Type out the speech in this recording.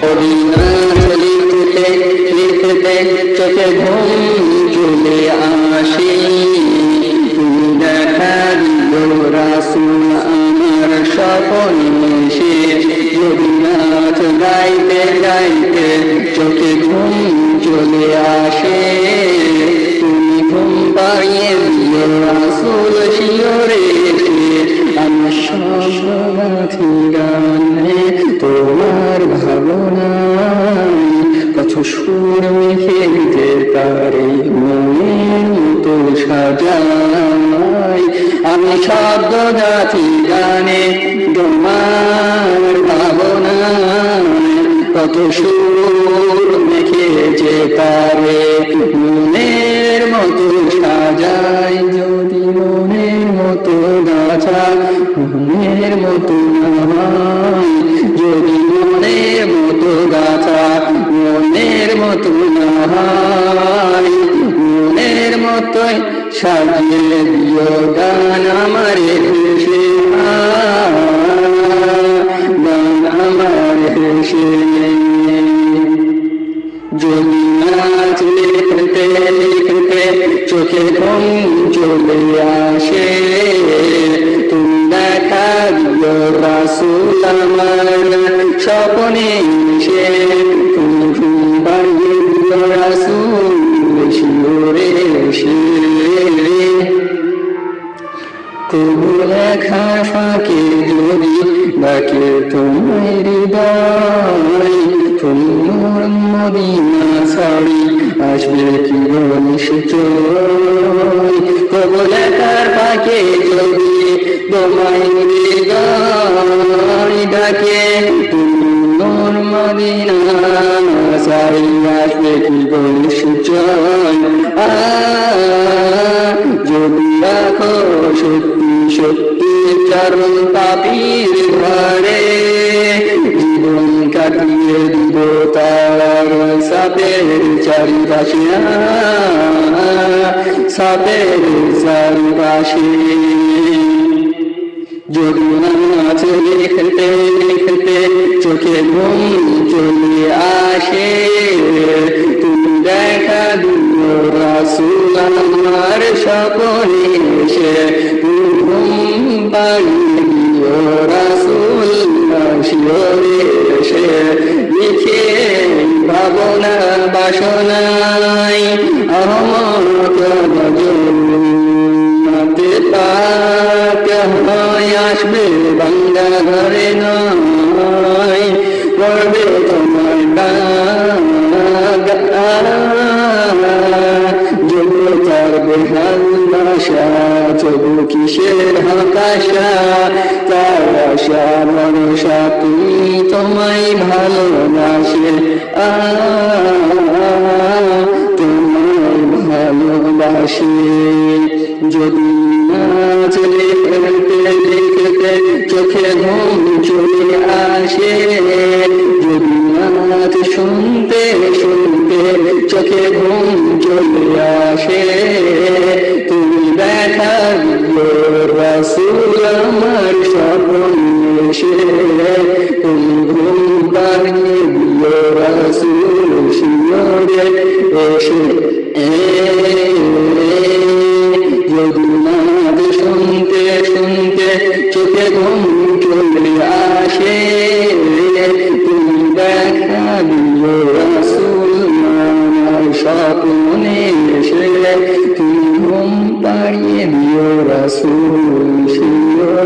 লিখতে লিখতে চোখে ঘুম চলে আসি দেখা রাসুল আমার সকল শেষ রবীন্দ্রনাথ গাইতে গাইতে চোখে ঘুম চলে আসে সব গান কত সুর মেখে যে তারে মনের মতো সাজাই আমি শব্দ জাতি গানে তোমার ভাবনায় কত সুর মেখে যে তারে। মনের মতো সাজাই, যদি মনের মতো গাছা মনের মতো নাহাই মনের মতো সাজিয়ে দিও গান আমার হেসে গান আমার হেসে যদি নাচ লিখতে লিখতে চোখে ঘুম চলে আসে, তুমি দেখা দিও রাসুল আমার স্বপ্নে সে শিওরে তবু লেখা ফাঁকে যদি ডাকে তোমার হৃদয় তোমার মদিনা ছাড়ি, আসবে কি নিশ্চয় তবু লেখার ফাঁকে যদি তোমার হৃদয় ডাকে তোমার মদিনা ছাড়ি, আসবে কি নিশ্চয় সত্যি চরণ পাপির ঘরে, জীবন কাটিয়ে দিব তার সাপের চারিপাশে। সাপের চারিপাশে। যদি নাচ লিখতে লিখতে চোখে ঘুম চলে আসে, তুমি দেখা দিও রাসুল আমার স্বপনে এসে। এসে লিখে ভাবনা বাসনাই আহমদ নাতে পাক আসবে বাংলা ঘরে নয় পড়বে তোমার যোগ্যতার বেহাল বাসা চবু কিসের হতাশা তার আশা ভরসা তুমি তোমায় ভালোবাসে তোমায় ভালোবাসে যদি নাচ লিখতে লিখতে চোখে ঘুম চলে আসে, যদি শুনতে শুনতে চোখে ঘুম চলে আসে। তুমি দেখা রাসুল আমার স্বপ্ন এসে এসে তুমি ঘুম পাড়িয়ে দিও রাসুল শিওরে